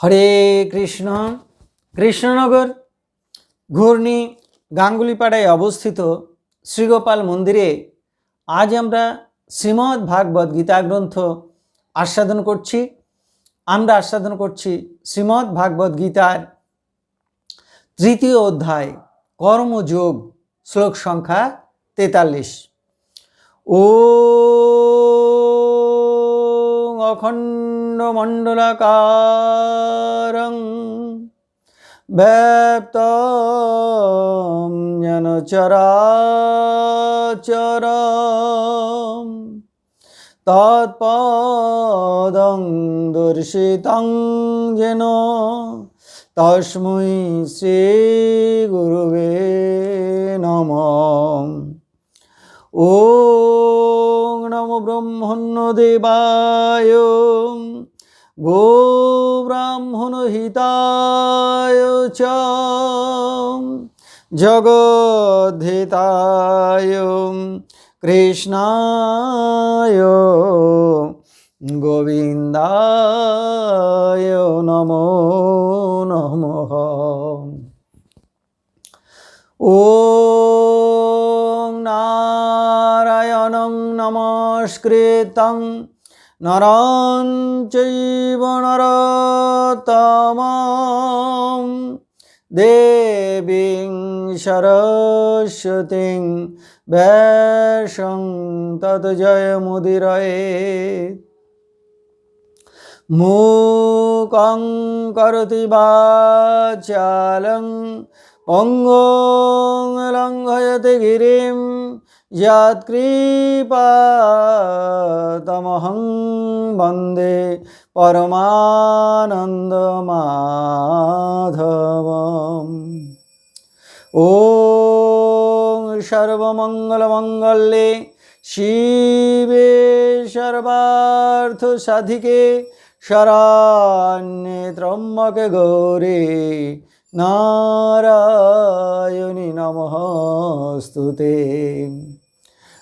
হরে কৃষ্ণ, কৃষ্ণনগর, ঘূর্ণি গাঙ্গুলিপাড়ায় অবস্থিত শ্রীগোপাল মন্দিরে আজ আমরা শ্রীমদ্ ভাগবত গীতা গ্রন্থ আস্বাদন করছি। আমরা আস্বাদন করছি শ্রীমদ্ ভাগবত গীতার তৃতীয় অধ্যায় কর্মযোগ শ্লোক সংখ্যা তেতাল্লিশ। ও মুণ্ডমণ্ডলাকারং ব্যপ্ত যেন চরাচর তৎপদং দর্শিতং যেন তস্মৈ শ্রী গুরুবে নম ও নম ব্রহ্মণ্য দেবায় গোব্রাহ্মণহিতায় চ জগদ্ধিতায় কৃষ্ণায় গোবিন্দায় নমো নম ও নারায়ণং নমস্কৃতং নরঞ্চনরতম দেবী সরস্বতী সরস্বতীং ব্যাসং তত জয় মুদিরয়ে মূকং করতি বাচালং অঙ্গ লঙ্ঘয়তে গিরিম বন্দে পরমানন্দমাধবম ও সর্বমঙ্গলমঙ্গলে শিবে সর্বার্থ সাধিকে শরণ্যে ত্রম্বকে গৌরে নারায়ণী নমস্তুতে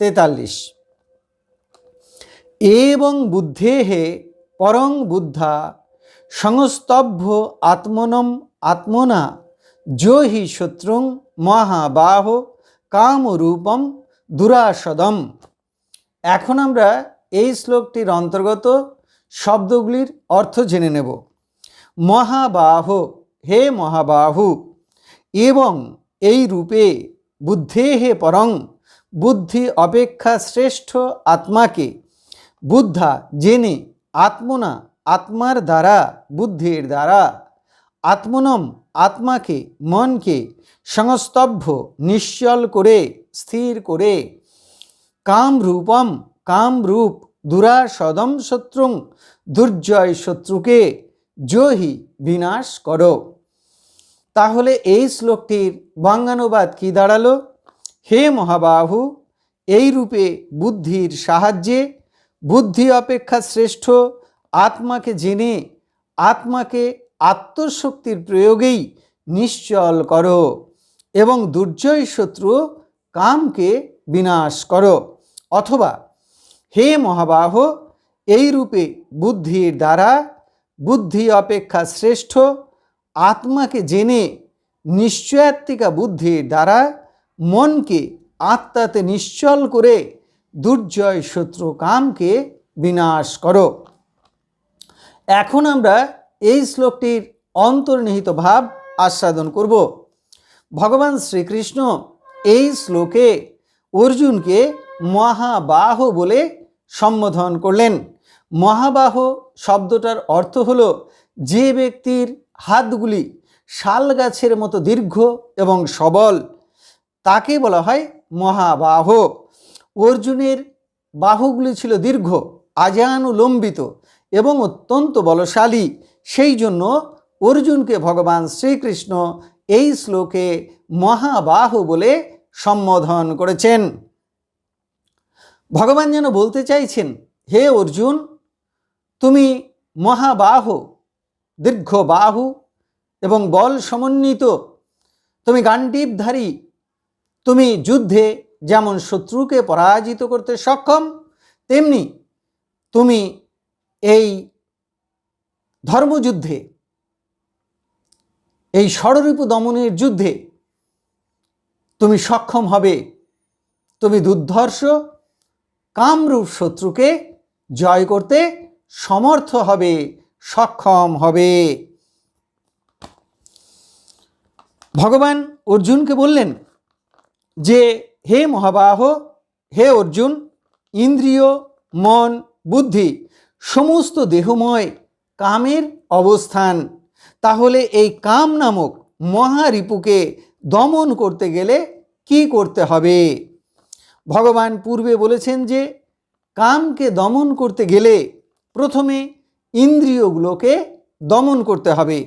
তেতাল্লিশ। এবং বুদ্ধেহে পরং বুদ্ধা সংস্তভ্য আত্মনম আত্মনা যো হি শত্রুং মহাবাহ কামরূপম দুরাসদম। এখন আমরা এই শ্লোকটির অন্তর্গত শব্দগুলির অর্থ জেনে নেব। মহাবাহ, হে মহাবাহু, এবং এই রূপে বুদ্ধে হে পরং বুদ্ধি অপেক্ষা শ্রেষ্ঠ আত্মাকে। বুদ্ধা জেনে আত্মনা আত্মার দ্বারা, বুদ্ধির দ্বারা। আত্মনম আত্মাকে, মনকে সংস্তভ্য নিশ্চল করে, স্থির করে। কামরূপম কামরূপ দুরাসদম শত্রুং, দুর্জয় শত্রুকে জহি বিনাশ করো। তাহলে এই শ্লোকটির বঙ্গানুবাদ কি দাঁড়াল? হে মহাবাহু, এই রূপে বুদ্ধির সাহায্যে, বুদ্ধি অপেক্ষা শ্রেষ্ঠ, আত্মাকে জেনে, আত্মাকে আত্মশক্তির প্রয়োগেই নিশ্চল করো এবং দুর্জয় শত্রু কামকে বিনাশ করো। অথবা, হে মহাবাহ, এই রূপে বুদ্ধির দ্বারা বুদ্ধি অপেক্ষা শ্রেষ্ঠ, আত্মাকে জেনে, নিশ্চয়াত্মিকা বুদ্ধির দ্বারা মনকে আত্মাতে নিশ্চল করে দুর্জয় শত্রু কামকে বিনাশ করো। এখন আমরা এই শ্লোকটির অন্তর্নিহিত ভাব আস্বাদন করব। ভগবান শ্রীকৃষ্ণ এই শ্লোকে অর্জুনকে মহাবাহ বলে সম্বোধন করলেন। মহাবাহ শব্দটার অর্থ হল যে ব্যক্তির হাতগুলি শাল গাছের মতো দীর্ঘ এবং সবল তাকে বলা হয় মহাবাহ। অর্জুনের বাহুগুলি ছিল দীর্ঘ, আজানুলম্বিত এবং অত্যন্ত বলশালী। সেই জন্য অর্জুনকে ভগবান শ্রীকৃষ্ণ এই শ্লোকে মহাবাহু বলে সম্বোধন করেছেন। ভগবান যেন বলতে চাইছেন, হে অর্জুন, তুমি মহাবাহু দীর্ঘ বাহু এবং বল সমন্বিত, তুমি গান্ডীবধারী তুমি যুদ্ধে যেমন শত্রুকে পরাজিত করতে সক্ষম, তেমনি তুমি এই ধর্মযুদ্ধে, এই ষড়রূপ দমনের যুদ্ধে তুমি সক্ষম হবে। তুমি দুর্ধর্ষ, কামরূপ শত্রুকে জয় করতে সমর্থ হবে, সক্ষম হবে। ভগবান অর্জুনকে বললেন যে হে মহাবাহ, হে অর্জুন, ইন্দ্রিয়, মন, বুদ্ধি, সমস্ত দেহময় কামের অবস্থান। তাহলে এই কাম নামক মহারিপুকে দমন করতে গেলে কি করতে হবে? ভগবান পূর্বে বলেছেন যে, কামকে দমন করতে গেলে প্রথমে ইন্দ্রিয়গুলোকে দমন করতে হবে।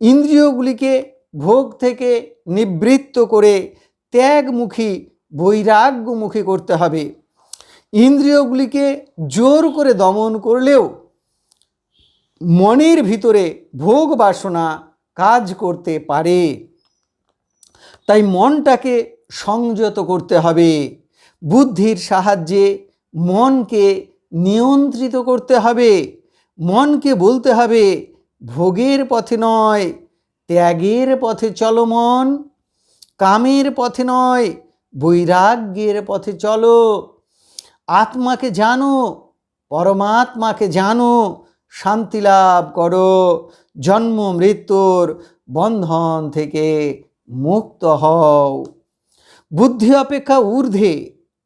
ইন্দ্রিয়গুলিকে ভোগ থেকে নিবৃত্ত করে ত্যাগমুখী, বৈরাগ্যমুখী করতে হবে। ইন্দ্রিয়গুলিকে জোর করে দমন করলেও মনের ভিতরে ভোগ বাসনা কাজ করতে পারে। তাই মনটাকে সংযত করতে হবে। বুদ্ধির সাহায্যে মনকে নিয়ন্ত্রিত করতে হবে। মনকে বলতে হবে, ভোগের পথে নয়, ত্যাগের পথে চলো মন। কামের পথে নয়, বৈরাগ্যের পথে চলো। আত্মাকে জানো, পরমাত্মাকে জানো, শান্তি লাভ করো। জন্ম, মৃত্যুর বন্ধন থেকে মুক্ত হও। বুদ্ধি অপেক্ষা ঊর্ধ্বে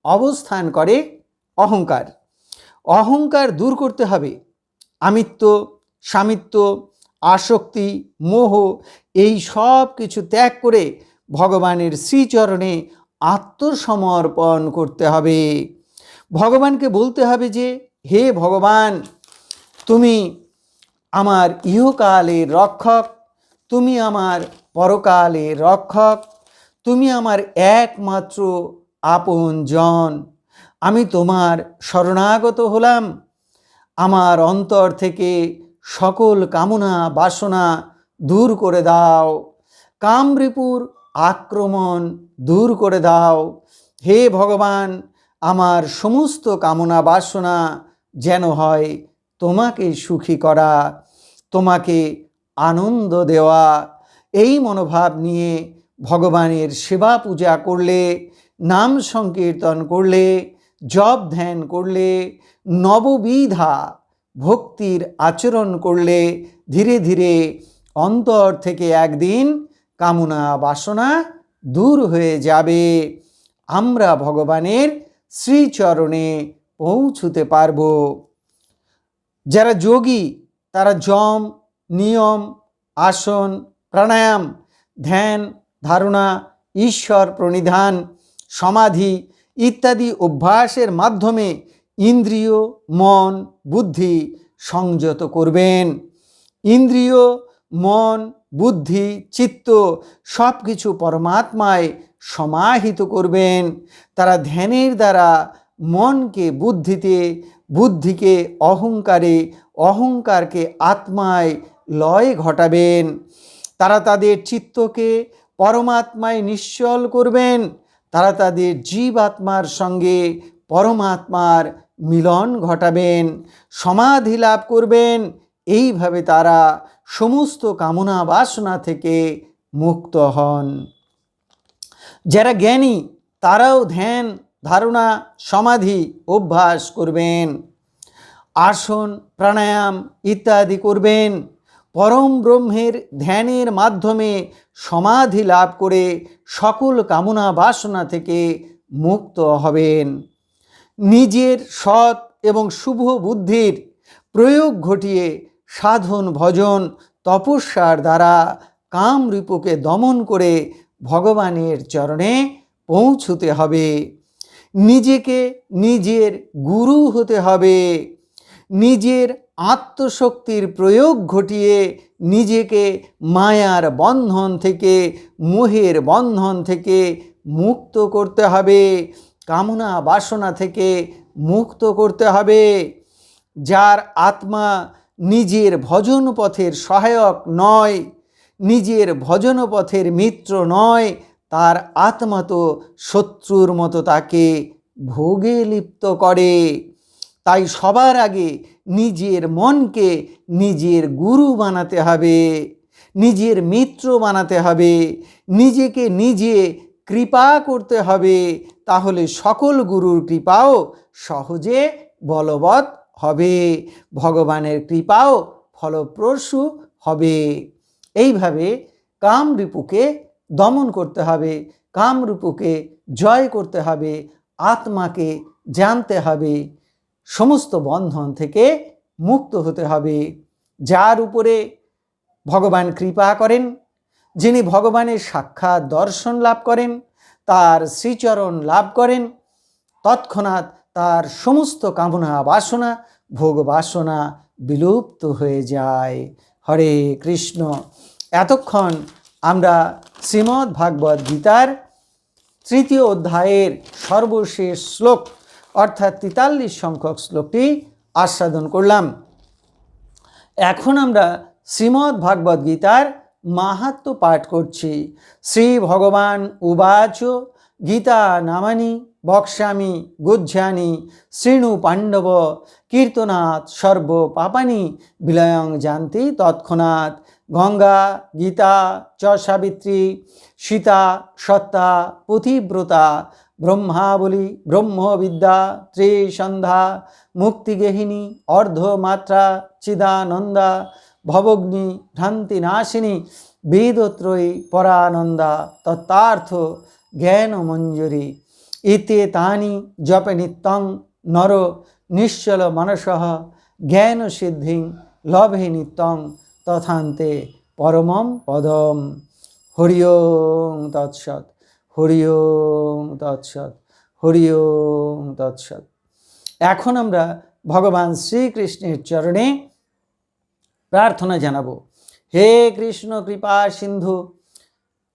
অবস্থান করে অহংকার। অহংকার দূর করতে হবে। আমিত্ব, স্বামিত্ব, আসক্তি, মোহ, এই সব কিছু ত্যাগ করে ভগবানের শ্রীচরণে আত্মসমর্পণ করতে হবে। ভগবানকে বলতে হবে যে, হে ভগবান, তুমি আমার ইহকালের রক্ষক, তুমি আমার পরকালের রক্ষক, তুমি আমার একমাত্র আপনজন। আমি তোমার শরণাগত হলাম। আমার অন্তর থেকে সকল কামনা বাসনা দূর করে দাও। কামরিপুর আক্রমণ দূর করে দাও। হে ভগবান, আমার সমস্ত কামনা বাসনা যেন হয় তোমাকে সুখী করা, তোমাকে আনন্দ দেওয়া। এই মনোভাব নিয়ে ভগবানের সেবা পূজা করলে, নাম সংকীর্তন করলে, জপ ধ্যান করলে, নববিধা ভক্তির আচরণ করলে, ধীরে ধীরে অন্তর থেকে একদিন কামনা বাসনা দূর হয়ে যাবে। আমরা ভগবানের শ্রীচরণে পৌঁছুতে পারব। যারা যোগী, তারা জম, নিয়ম, আসন, প্রাণায়াম, ধ্যান, ধারণা, ঈশ্বর প্রণিধান, সমাধি ইত্যাদি অভ্যাসের মাধ্যমে ইন্দ্রিয়, মন, বুদ্ধি সংযত করবেন। ইন্দ্রিয়, মন বুদ্ধি, চিত্ত সব কিছু পরমাত্মায় সমাহিত করবেন। তারা ধ্যানের দ্বারা মনকে বুদ্ধিতে, বুদ্ধিকে অহংকারে, অহংকারকে আত্মায় লয় ঘটাবেন। তারা তাদের চিত্তকে পরমাত্মায় নিশ্চল করবেন। তারা তাদের জীব আত্মার সঙ্গে পরমাত্মার মিলন ঘটাবেন। সমাধি লাভ করবেন। এইভাবে তারা সমস্ত কামনা বাসনা থেকে মুক্ত হন। যারা জ্ঞানী, তারাও ধ্যান, ধারণা, সমাধি অভ্যাস করবেন। আসন, প্রাণায়াম ইত্যাদি করবেন। পরম ব্রহ্মের ধ্যানের মাধ্যমে সমাধি লাভ করে সকল কামনা বাসনা থেকে মুক্ত হবেন। নিজের সৎ এবং শুভ বুদ্ধির প্রয়োগ ঘটিয়ে সাধন ভজন তপস্যার দ্বারা কামরূপকে দমন করে ভগবানের চরণে পৌঁছতে হবে। নিজেকে নিজের গুরু হতে হবে। নিজের আত্মশক্তির প্রয়োগ ঘটিয়ে নিজেকে মায়ার বন্ধন থেকে, মোহের বন্ধন থেকে মুক্ত করতে হবে। কামনা বাসনা থেকে মুক্ত করতে হবে। যার আত্মা নিজের ভজন পথের সহায়ক নয়, নিজের ভজন পথের মিত্র নয়, তার আত্মা তো শত্রুর মতো তাকে ভোগে লিপ্ত করে। তাই সবার আগে নিজের মনকে নিজের গুরু বানাতে হবে, নিজের মিত্র বানাতে হবে, নিজেকে নিজে কৃপা করতে হবে, তাহলে সকল গুরুর কৃপাও সহজে বলবৎ হবে ভগবানের কৃপাও ফলপ্রসূ হবে। এইভাবে কামরূপুকে দমন করতে হবে, কামরূপুকে জয় করতে হবে, আত্মাকে জানতে হবে, সমস্ত বন্ধন থেকে মুক্ত হতে হবে। যার উপরে ভগবান কৃপা করেন, যিনি ভগবানের সাক্ষাৎ দর্শন লাভ করেন, তার শ্রীচরণ লাভ করেন, তৎক্ষণাৎ তার সমস্ত কামনা বাসনা, ভোগ বাসনা বিলুপ্ত হয়ে যায়। হরে কৃষ্ণ। এতক্ষণ আমরা শ্রীমদ্ ভাগবত গীতার তৃতীয় অধ্যায়ের সর্বশেষ শ্লোক, অর্থাৎ তেতাল্লিশ সংখ্যক শ্লোকটি আস্বাদন করলাম। এখন আমরা শ্রীমদ্ ভাগবত গীতার মাহাত্ম পাঠ করছি। শ্রী ভগবান উবাচ গীতা নামানি বক্ষ্যামি গুজ্জানি শৃণু পাণ্ডব, কীর্তনাথ, সর্ব পাপানি, বিলয়ং জানতি তৎক্ষণাৎ, গঙ্গা, গীতা, চ সাবিত্রী, সীতা, সত্তা, পুথিব্রতা, ব্রহ্মাবলী, ব্রহ্মবিদ্যা, ত্রিসন্ধ্যা মুক্তিগেহিনী অর্ধমাত্রা, চিদানন্দা, ভবগ্নি, ভ্রান্তিনাশিনী, বেদত্রয়ী, পরানন্দা, তত্ত্বার্থ, জ্ঞানমঞ্জুরি এতে তানি জপে নিত্যং নর নিশ্চল মনসঃ জ্ঞান সিদ্ধিং লভে নিত্যং তথান্তে পরমম পদম। হরি ওং তৎসৎ হরি ওং তৎসৎ হরি ওং তৎসৎ। এখন আমরা ভগবান শ্রীকৃষ্ণের চরণে প্রার্থনা জানাব। হে কৃষ্ণ, কৃপা, সিন্ধু,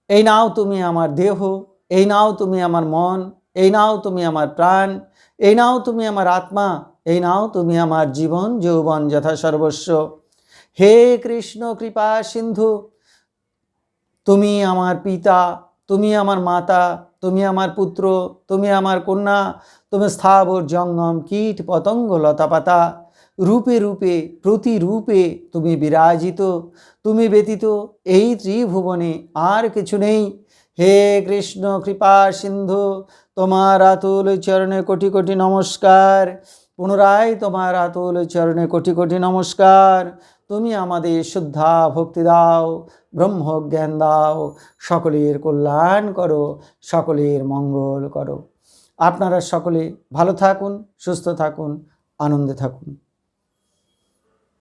এই নাও তুমি আমার দেহ, এই নাও তুমি আমার মন এই নাও তুমি আমার প্রাণ, এই নাও তুমি আমার আত্মা, এই নাও তুমি আমার জীবন, যৌবন যথা সর্বস্ব। হে কৃষ্ণ, কৃপা, সিন্ধু, তুমি আমার পিতা, তুমি আমার মাতা, তুমি আমার পুত্র, তুমি আমার কন্যা, তুমি স্থাবর জঙ্গম, কীট, পতঙ্গ লতাপাতা রূপে রূপে, প্রতিরূপে তুমি বিরাজিত, তুমি ব্যতীত এই ত্রিভুবনে আর কিছু নেই। হে কৃষ্ণ, কৃপা, সিন্ধু, তোমার আতুল চরণে কোটি কোটি নমস্কার। পুনরায় তোমার আতুল চরণে কোটি কোটি নমস্কার। তুমি আমাদের শুদ্ধা ভক্তি দাও ব্রহ্ম জ্ঞান দাও, সকলের কল্যাণ করো, সকলের মঙ্গল করো। আপনারা সকলে ভালো থাকুন, সুস্থ থাকুন, আনন্দে থাকুন।